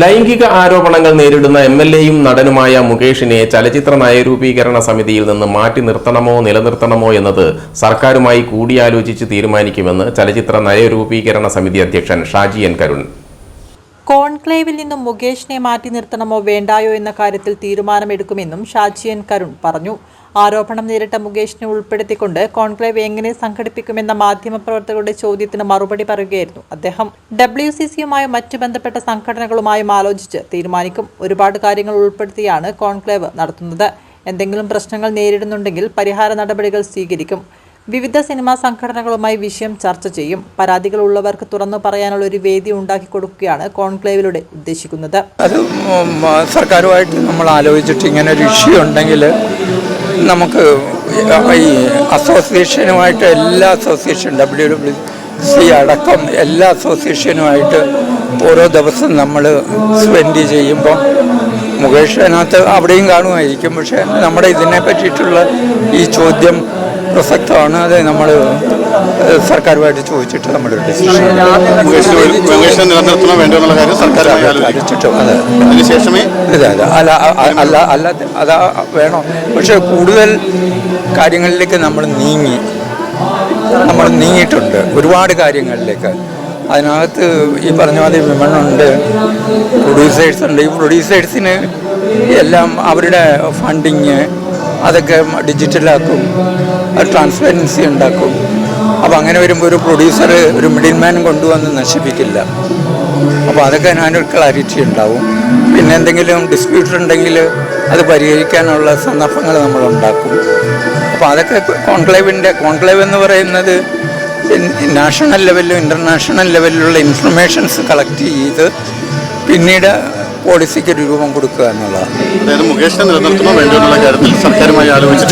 ലൈംഗിക ആരോപണങ്ങൾ നേരിടുന്ന എം എൽ എയും നടനുമായ മുകേഷിനെ ചലച്ചിത്ര നയരൂപീകരണ സമിതിയിൽ നിന്ന് മാറ്റി നിർത്തണമോ നിലനിർത്തണമോ എന്നത് സർക്കാരുമായി കൂടിയാലോചിച്ച് തീരുമാനിക്കുമെന്ന് ചലച്ചിത്ര നയരൂപീകരണ സമിതി അധ്യക്ഷൻ ഷാജി എൻ കരുൺ. കോൺക്ലേവിൽ നിന്നും മുകേഷിനെ മാറ്റി നിർത്തണമോ വേണ്ടായോ എന്ന കാര്യത്തിൽ തീരുമാനമെടുക്കുമെന്നും ഷാജിയൻ കരുൺ പറഞ്ഞു. ആരോപണം നേരിട്ട മുകേഷിനെ ഉൾപ്പെടുത്തിക്കൊണ്ട് കോൺക്ലേവ് എങ്ങനെ സംഘടിപ്പിക്കുമെന്ന മാധ്യമപ്രവർത്തകരുടെ ചോദ്യത്തിന് മറുപടി പറയുകയായിരുന്നു അദ്ദേഹം. ഡബ്ല്യു സി സിയുമായും മറ്റു ബന്ധപ്പെട്ട സംഘടനകളുമായും ആലോചിച്ച് തീരുമാനിക്കും. ഒരുപാട് കാര്യങ്ങൾ ഉൾപ്പെടുത്തിയാണ് കോൺക്ലേവ് നടത്തുന്നത്. എന്തെങ്കിലും പ്രശ്നങ്ങൾ നേരിടുന്നുണ്ടെങ്കിൽ പരിഹാര നടപടികൾ സ്വീകരിക്കും. വിവിധ സിനിമാ സംഘടനകളുമായി വിഷയം ചർച്ച ചെയ്യും. പരാതികൾ ഉള്ളവർക്ക് തുറന്നു പറയാനുള്ള ഒരു വേദി ഉണ്ടാക്കി കൊടുക്കുകയാണ് കോൺക്ലേവിലൂടെ ഉദ്ദേശിക്കുന്നത്. അത് സർക്കാരുമായിട്ട് നമ്മൾ ആലോചിച്ചിട്ട് ഇങ്ങനെ ഒരു ഇഷ്യൂ ഉണ്ടെങ്കിൽ നമുക്ക് ഈ അസോസിയേഷനുമായിട്ട് എല്ലാ അസോസിയേഷൻ ഡബ്ല്യു ഡബ്ല്യു സി അടക്കം എല്ലാ അസോസിയേഷനുമായിട്ട് ഓരോ ദിവസം നമ്മൾ സ്പെൻഡ് ചെയ്യുമ്പോൾ മുകേഷ് അതിനകത്ത് അവിടെയും കാണുമായിരിക്കും. പക്ഷേ നമ്മുടെ ഇതിനെ പറ്റിയിട്ടുള്ള ഈ ചോദ്യം പ്രസക്തമാണ്. അത് നമ്മൾ സർക്കാരുമായിട്ട് ചോദിച്ചിട്ട് നമ്മൾ. അല്ല അല്ല അല്ല അതാ വേണം. പക്ഷെ കൂടുതൽ കാര്യങ്ങളിലേക്ക് നമ്മൾ നീങ്ങി. നമ്മൾ നീങ്ങിയിട്ടുണ്ട് ഒരുപാട് കാര്യങ്ങളിലേക്ക്. അതിനകത്ത് ഈ പറഞ്ഞ വിമൺ വിമണുണ്ട് പ്രൊഡ്യൂസേഴ്സ് ഉണ്ട്. ഈ പ്രൊഡ്യൂസേഴ്സിന് എല്ലാം അവരുടെ ഫണ്ടിങ് അതൊക്കെ ഡിജിറ്റലാക്കും ട്രാൻസ്പെറൻസി ഉണ്ടാക്കും. അപ്പോൾ അങ്ങനെ വരുമ്പോൾ ഒരു പ്രൊഡ്യൂസർ ഒരു മിഡിൽ മാൻ കൊണ്ടുവന്ന് നശിപ്പിക്കില്ല. അപ്പോൾ അതൊക്കെ അതിനൊരു ക്ലാരിറ്റി ഉണ്ടാവും. പിന്നെ എന്തെങ്കിലും ഡിസ്പ്യൂട്ട് ഉണ്ടെങ്കിൽ അത് പരിഹരിക്കാനുള്ള സന്ദർഭങ്ങൾ നമ്മൾ ഉണ്ടാക്കും. അപ്പോൾ അതൊക്കെ കോൺക്ലേവിന്റെ കോൺക്ലേവ് എന്ന് പറയുന്നത് നാഷണൽ ലെവലിലും ഇന്റർനാഷണൽ ലെവലിലുള്ള ഇൻഫർമേഷൻസ് കളക്ട് ചെയ്ത് പിന്നീട് പോളിസിക്ക് ഒരു രൂപം കൊടുക്കുക എന്നുള്ളതാണ്. മുകേഷിനെ നിലനിർത്തണോ കാര്യത്തിൽ സർക്കാരുമായി ആലോചിച്ച്